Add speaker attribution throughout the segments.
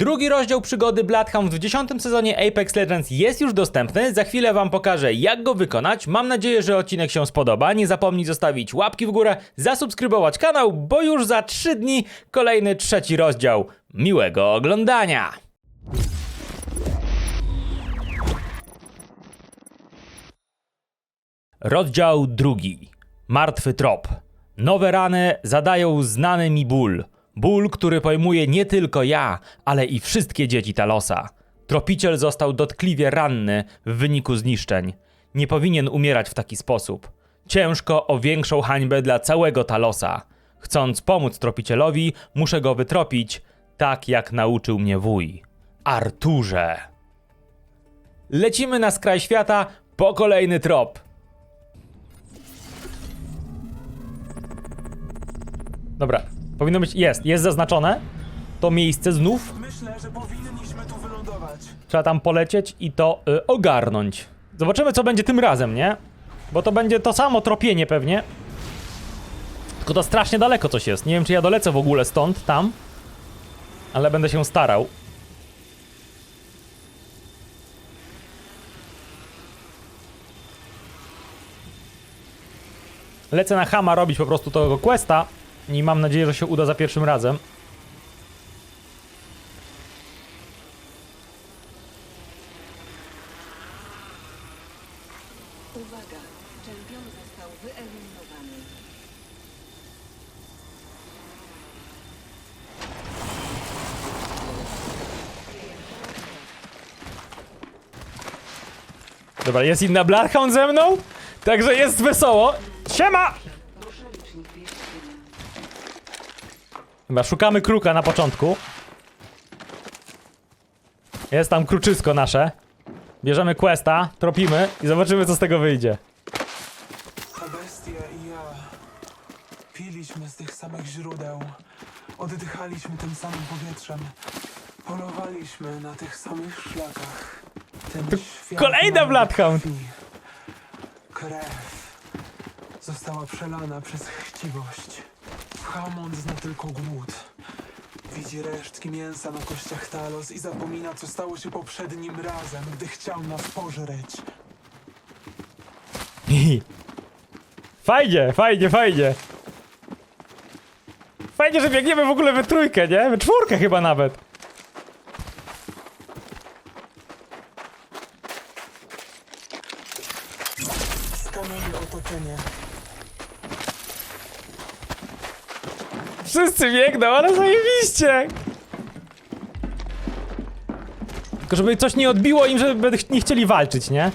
Speaker 1: Drugi rozdział przygody Bloodhound w 10 sezonie Apex Legends jest już dostępny. Za chwilę wam pokażę jak go wykonać. Mam nadzieję, że odcinek się spodoba. Nie zapomnij zostawić łapki w górę, zasubskrybować kanał, bo już za 3 dni kolejny trzeci rozdział. Miłego oglądania! Rozdział drugi. Martwy trop. Nowe rany zadają znany mi ból. Ból, który pojmuje nie tylko ja, ale i wszystkie dzieci Talosa. Tropiciel został dotkliwie ranny w wyniku zniszczeń. Nie powinien umierać w taki sposób. Ciężko o większą hańbę dla całego Talosa. Chcąc pomóc tropicielowi, muszę go wytropić, tak jak nauczył mnie wuj. Arturze. Lecimy na skraj świata po kolejny trop. Dobra, powinno być. Jest, jest zaznaczone. To miejsce znów.
Speaker 2: Myślę, że powinniśmy tu wylądować.
Speaker 1: Trzeba tam polecieć i to y, ogarnąć. Zobaczymy, co będzie tym razem, nie? Bo to będzie to samo tropienie pewnie. Tylko to strasznie daleko coś jest. Nie wiem, czy ja dolecę w ogóle stąd, tam. Ale będę się starał. Lecę na Hama robić po prostu tego questa i mam nadzieję, że się uda za pierwszym razem.
Speaker 3: Uwaga, czempion został wyeliminowany.
Speaker 1: Dobra, jest inna Bloodhound ze mną, także jest wesoło. Siema! Chyba szukamy kruka na początku. Jest tam kruczysko nasze. Bierzemy questa, tropimy i zobaczymy co z tego wyjdzie.
Speaker 2: Ta bestia i ja piliśmy z tych samych źródeł. Oddychaliśmy tym samym powietrzem. Polowaliśmy na tych samych szlakach. Ten świat
Speaker 1: kolejna
Speaker 2: mamy
Speaker 1: Bloodhound.
Speaker 2: krwi. Krew została przelana przez chciwość. Hammond zna tylko głód. Widzi resztki mięsa na kościach Talos i zapomina, co stało się poprzednim razem, gdy chciał nas pożreć.
Speaker 1: Fajnie, fajnie, fajnie. Fajnie, że biegniemy w ogóle we trójkę, nie? We czwórkę chyba nawet.
Speaker 2: Skanuję otoczenie.
Speaker 1: Wszyscy biegną, ale zajebiście! Tylko żeby coś nie odbiło im, żeby nie chcieli walczyć, nie?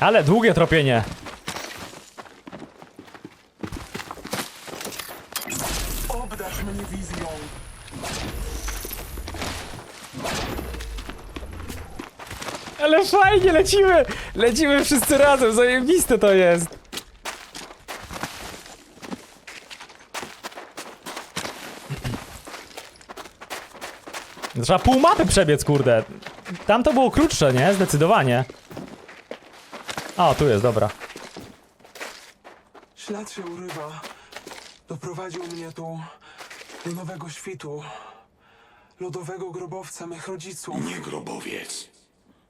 Speaker 1: Ale długie tropienie.
Speaker 2: Obdarz mnie wizją.
Speaker 1: Ale fajnie, lecimy! Lecimy wszyscy razem, zajebiste to jest! Trzeba pół mapy przebiec, kurde. Tam to było krótsze, nie? Zdecydowanie. O, tu jest, dobra.
Speaker 2: Ślad się urywa. Doprowadził mnie tu do nowego świtu. Lodowego grobowca mych rodziców.
Speaker 4: Nie grobowiec.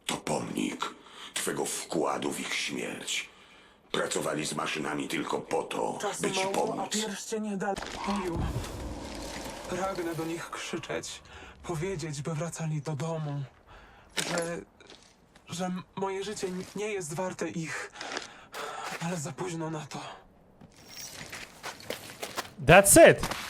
Speaker 4: To pomnik twego wkładu w ich śmierć. Pracowali z maszynami tylko po to, by ci
Speaker 2: mało, a
Speaker 4: pomóc.
Speaker 2: pierścienie dalej. Pragnę do nich krzyczeć. Powiedzieć, by wracali do domu. Że... że moje życie nie jest warte ich. Ale za późno na to.
Speaker 1: That's it!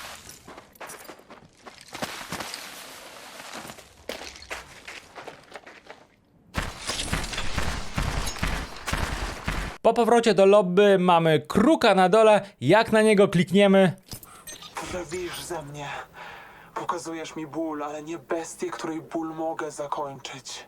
Speaker 1: Po powrocie do lobby mamy kruka na dole. Jak na niego klikniemy,
Speaker 2: Prawisz ze mnie. Pokazujesz mi ból, ale nie bestię, której ból mogę zakończyć.